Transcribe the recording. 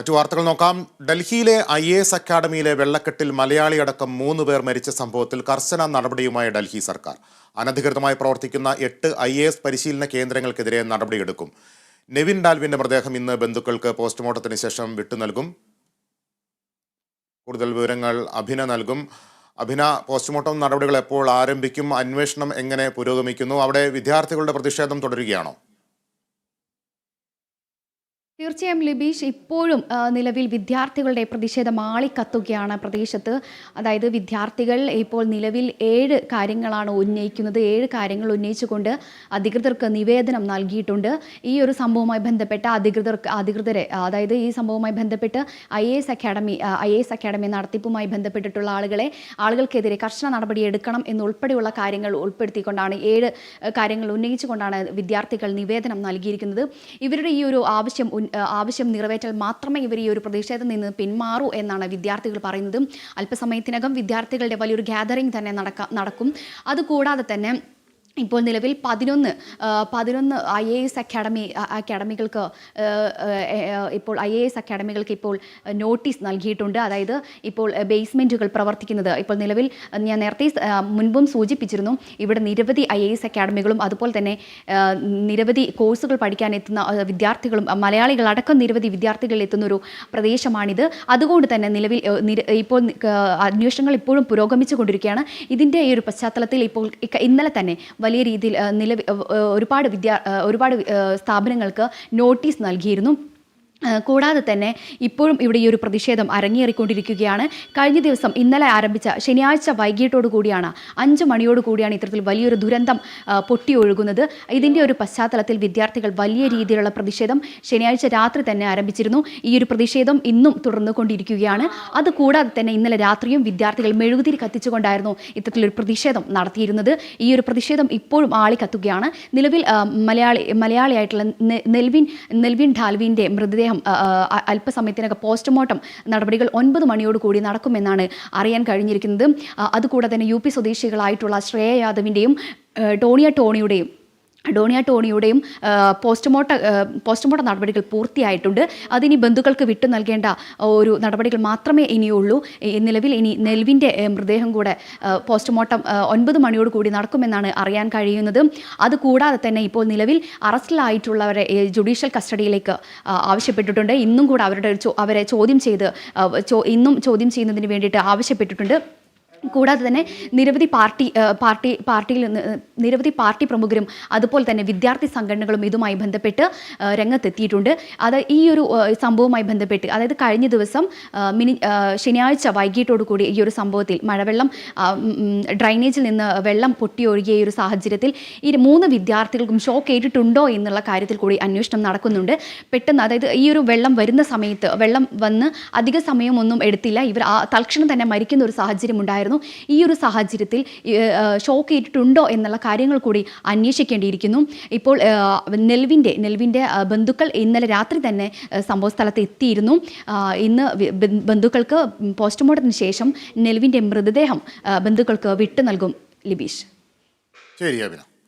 മറ്റു വാർത്തകൾ നോക്കാം. ഡൽഹിയിലെ ഐ എ എസ് അക്കാദമിയിലെ വെള്ളക്കെട്ടിൽ മലയാളി അടക്കം മൂന്ന് പേർ മരിച്ച സംഭവത്തിൽ കർശന നടപടിയുമായി ഡൽഹി സർക്കാർ. അനധികൃതമായി പ്രവർത്തിക്കുന്ന എട്ട് ഐ എ എസ് പരിശീലന കേന്ദ്രങ്ങൾക്കെതിരെ നടപടിയെടുക്കും. നെവിൻ ഡാൽവിന്റെ മൃതദേഹം ഇന്ന് ബന്ധുക്കൾക്ക് പോസ്റ്റ്മോർട്ടത്തിന് ശേഷം വിട്ടു നൽകും. കൂടുതൽ വിവരങ്ങൾ അഭിന നൽകും. അഭിന പോസ്റ്റ്മോർട്ടം നടപടികൾ എപ്പോൾ ആരംഭിക്കും? അന്വേഷണം എങ്ങനെ പുരോഗമിക്കുന്നു? അവിടെ വിദ്യാർത്ഥികളുടെ പ്രതിഷേധം തുടരുകയാണോ? തീർച്ചയായും ലിബീഷ് ഇപ്പോഴും നിലവിൽ വിദ്യാർത്ഥികളുടെ പ്രതിഷേധം ആളിക്കത്തുകയാണ് പ്രദേശത്ത്. അതായത് വിദ്യാർത്ഥികൾ ഇപ്പോൾ നിലവിൽ ഏഴ് കാര്യങ്ങളാണ് ഉന്നയിക്കുന്നത്. ഏഴ് കാര്യങ്ങൾ ഉന്നയിച്ചുകൊണ്ട് അധികൃതർക്ക് നിവേദനം നൽകിയിട്ടുണ്ട്. ഈ ഒരു സംഭവവുമായി ബന്ധപ്പെട്ട അധികൃതർക്ക് അധികൃതരെ അതായത് ഈ സംഭവവുമായി ബന്ധപ്പെട്ട് I A S academy I A S academy നടത്തിപ്പുമായി ബന്ധപ്പെട്ടിട്ടുള്ള ആളുകളെ ആളുകൾക്കെതിരെ കർശന നടപടി എടുക്കണം എന്നുൾപ്പെടെയുള്ള കാര്യങ്ങൾ ഉൾപ്പെടുത്തിക്കൊണ്ടാണ് ഏഴ് കാര്യങ്ങൾ ഉന്നയിച്ചുകൊണ്ടാണ് വിദ്യാർത്ഥികൾ നിവേദനം നൽകിയിരിക്കുന്നത്. ഇവരുടെ ഈ ഒരു ആവശ്യം ആവശ്യം നിറവേറ്റാൽ മാത്രമേ ഇവർ ഈ ഒരു പ്രതിഷേധത്തിൽ നിന്ന് പിന്മാറൂ എന്നാണ് വിദ്യാർത്ഥികൾ പറയുന്നത്. അല്പസമയത്തിനകം വിദ്യാർത്ഥികളുടെ വലിയൊരു ഗ്യാതറിംഗ് തന്നെ നടക്ക നടക്കും. അതുകൂടാതെ തന്നെ ഇപ്പോൾ നിലവിൽ പതിനൊന്ന് പതിനൊന്ന് ഐ എ എസ് അക്കാഡമി അക്കാഡമികൾക്ക് ഇപ്പോൾ ഐ എ എസ് അക്കാഡമികൾക്ക് ഇപ്പോൾ നോട്ടീസ് നൽകിയിട്ടുണ്ട്. അതായത് ഇപ്പോൾ ബേസ്മെന്റുകൾ പ്രവർത്തിക്കുന്നത്. ഇപ്പോൾ നിലവിൽ ഞാൻ നേരത്തെ മുൻപും സൂചിപ്പിച്ചിരുന്നു. ഇവിടെ നിരവധി ഐ എ എസ് അക്കാഡമികളും അതുപോലെ തന്നെ നിരവധി കോഴ്സുകൾ പഠിക്കാൻ എത്തുന്ന വിദ്യാർത്ഥികളും മലയാളികളടക്കം നിരവധി വിദ്യാർത്ഥികൾ എത്തുന്ന ഒരു പ്രദേശമാണിത്. അതുകൊണ്ട് തന്നെ നിലവിൽ ഇപ്പോൾ അന്വേഷണങ്ങൾ ഇപ്പോഴും പുരോഗമിച്ചു കൊണ്ടിരിക്കുകയാണ് ഇതിന്റെ ഈ ഒരു പശ്ചാത്തലത്തിൽ ഇപ്പോൾ ഇന്നലെ തന്നെ വലിയ രീതിയിൽ ആ, നിലവി ആ, ആ, ഒരുപാട് വിദ്യാ ഒരുപാട് സ്ഥാപനങ്ങൾക്ക് നോട്ടീസ് നൽകിയിരുന്നു. കൂടാതെ തന്നെ ഇപ്പോഴും ഇവിടെ ഈ ഒരു പ്രതിഷേധം അരങ്ങേറിക്കൊണ്ടിരിക്കുകയാണ്. കഴിഞ്ഞ ദിവസം ഇന്നലെ ആരംഭിച്ച ശനിയാഴ്ച വൈകിട്ടോടു കൂടിയാണ് അഞ്ച് മണിയോട് കൂടിയാണ് ഇത്തരത്തിൽ വലിയൊരു ദുരന്തം പൊട്ടിയൊഴുകുന്നത് ഇതിന്റെ ഒരു പശ്ചാത്തലത്തിൽ വിദ്യാർത്ഥികൾ വലിയ രീതിയിലുള്ള പ്രതിഷേധം ശനിയാഴ്ച രാത്രി തന്നെ ആരംഭിച്ചിരുന്നു. ഈ ഒരു പ്രതിഷേധം ഇന്നും തുടർന്നു കൊണ്ടിരിക്കുകയാണ് അതുകൂടാതെ തന്നെ ഇന്നലെ രാത്രിയും വിദ്യാർത്ഥികൾ മെഴുകുതിരി കത്തിച്ചുകൊണ്ടായിരുന്നു ഇത്തരത്തിലൊരു പ്രതിഷേധം നടത്തിയിരുന്നത്. ഈ ഒരു പ്രതിഷേധം ഇപ്പോഴും ആളി കത്തുകയാണ് നിലവിൽ മലയാളി മലയാളിയായിട്ടുള്ള നെൽവിൻ നെൽവിൻ ഡാൽവിന്റെ മൃതദേഹം അല്പസമയത്തിനൊക്കെ അല്പസമയത്തിനകം പോസ്റ്റ്മോർട്ടം നടപടികൾ ഒൻപത് മണിയോട് കൂടി നടക്കുമെന്നാണ് അറിയാൻ കഴിഞ്ഞിരിക്കുന്നത്. അതുകൂടാതെ തന്നെ യു പി സ്വദേശികളായിട്ടുള്ള ശ്രേയ യാദവിന്റെയും ടോണിയ ടോണിയുടെയും ഡോണിയ ടോണിയുടെയും പോസ്റ്റ്മോർട്ടം പോസ്റ്റ്മോർട്ട നടപടികൾ പൂർത്തിയായിട്ടുണ്ട്. അതിനി ബന്ധുക്കൾക്ക് വിട്ടു നൽകേണ്ട ഒരു നടപടികൾ മാത്രമേ ഇനിയുള്ളൂ. നിലവിൽ ഇനി നെൽവിന്റെ മൃതദേഹം കൂടെ പോസ്റ്റ്മോർട്ടം ഒൻപത് മണിയോട് കൂടി നടക്കുമെന്നാണ് അറിയാൻ കഴിയുന്നത്. അതുകൂടാതെ തന്നെ ഇപ്പോൾ നിലവിൽ അറസ്റ്റിലായിട്ടുള്ളവരെ ജുഡീഷ്യൽ കസ്റ്റഡിയിലേക്ക് ആവശ്യപ്പെട്ടിട്ടുണ്ട്. ഇന്നും കൂടെ അവരുടെ അവരെ ചോദ്യം ചെയ്ത് ഇന്നും ചോദ്യം ചെയ്യുന്നതിന് വേണ്ടിയിട്ട് ആവശ്യപ്പെട്ടിട്ടുണ്ട്. കൂടാതെ തന്നെ നിരവധി പാർട്ടി പാർട്ടി പാർട്ടിയിൽ നിന്ന് നിരവധി പാർട്ടി പ്രമുഖരും അതുപോലെ തന്നെ വിദ്യാർത്ഥി സംഘടനകളും ഇതുമായി ബന്ധപ്പെട്ട് രംഗത്തെത്തിയിട്ടുണ്ട്. അത് ഈ ഒരു സംഭവവുമായി ബന്ധപ്പെട്ട് അതായത് കഴിഞ്ഞ ദിവസം മിനി ശനിയാഴ്ച വൈകിട്ടോടു കൂടി ഈ ഒരു സംഭവത്തിൽ മഴവെള്ളം ഡ്രൈനേജിൽ നിന്ന് വെള്ളം പൊട്ടിയൊഴുകിയ ഈ ഒരു സാഹചര്യത്തിൽ ഈ മൂന്ന് വിദ്യാർത്ഥികൾക്കും ഷോക്ക് ഏറ്റിട്ടുണ്ടോ എന്നുള്ള കാര്യത്തിൽ കൂടി അന്വേഷണം നടക്കുന്നുണ്ട്. പെട്ടെന്ന് അതായത് ഈ ഒരു വെള്ളം വരുന്ന സമയത്ത് വെള്ളം വന്ന് അധിക സമയമൊന്നും എടുത്തില്ല. ഇവർ തൽക്ഷണം തന്നെ മരിക്കുന്ന ഒരു സാഹചര്യം ഉണ്ടായിരുന്നു ഈ ഒരു സാഹചര്യത്തിൽ ഷോക്ക് ഏറ്റിട്ടുണ്ടോ എന്നുള്ള കാര്യങ്ങൾ കൂടി അന്വേഷിക്കേണ്ടിയിരിക്കുന്നു. ഇപ്പോൾ നെൽവിന്റെ നെൽവിന്റെ ബന്ധുക്കൾ ഇന്നലെ രാത്രി തന്നെ സംഭവ സ്ഥലത്ത് എത്തിയിരുന്നു. ഇന്ന് ബന്ധുക്കൾക്ക് പോസ്റ്റ്മോർട്ടത്തിന് ശേഷം നെൽവിന്റെ മൃതദേഹം ബന്ധുക്കൾക്ക് വിട്ടു നൽകും. ലിബീഷ്. ശരി അഭിന